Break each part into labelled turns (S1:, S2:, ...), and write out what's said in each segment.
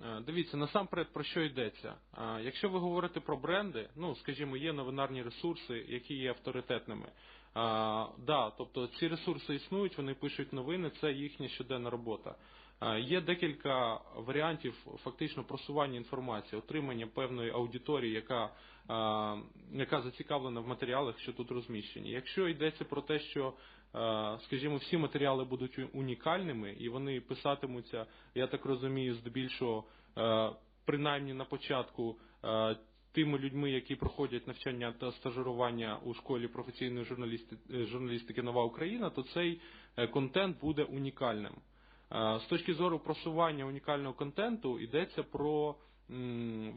S1: Е, Дивіться, насамперед про що йдеться. Е, Якщо ви говорите про бренди, ну скажімо, є новинарні ресурси, які є авторитетними. Е, Да, тобто ці ресурси існують, вони пишуть новини, це їхня щоденна робота. Е, Є декілька варіантів фактично просування інформації, отримання певної аудиторії, яка, е, яка зацікавлена в матеріалах, що тут розміщені. Якщо йдеться про те, що, скажімо, всі матеріали будуть унікальними і вони писатимуться, я так розумію, здебільшого, принаймні на початку. Тими людьми, які проходять навчання та стажирування у школі професійної журналісти- е, журналістики Нова Україна, то цей е, контент буде унікальним. Е, З точки зору просування унікального контенту йдеться про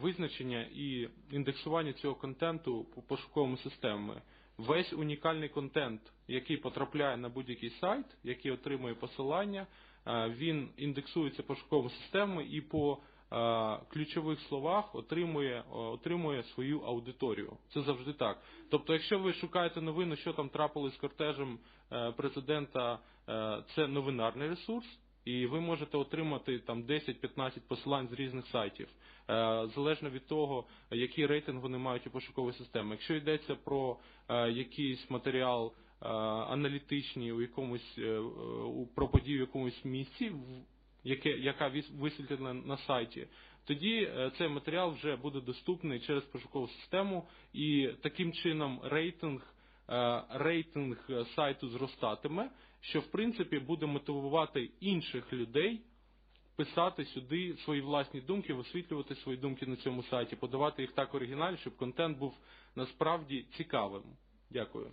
S1: визначення і індексування цього контенту пошуковими системами. Весь унікальний контент, який потрапляє на будь-який сайт, який отримує посилання, він індексується пошуковими системами і по ключових словах отримує, е, отримує свою аудиторію. Це завжди так. Тобто, якщо ви шукаєте новину, що там трапилось з кортежем е, президента, е, це новинарний ресурс. І ви можете отримати там 10-15 посилань з різних сайтів, е, залежно від того, який рейтинг вони мають у пошуковій системі. Якщо йдеться про якийсь матеріал аналітичний у якомусь про подію в якомусь місці, яке, яка висвітлена на сайті, тоді е, цей матеріал вже буде доступний через пошукову систему, і таким чином рейтинг е, рейтинг е, сайту зростатиме, що в принципі буде мотивувати інших людей писати сюди свої власні думки, висвітлювати свої думки на цьому сайті, подавати їх так оригінально, щоб контент був насправді цікавим. Дякую.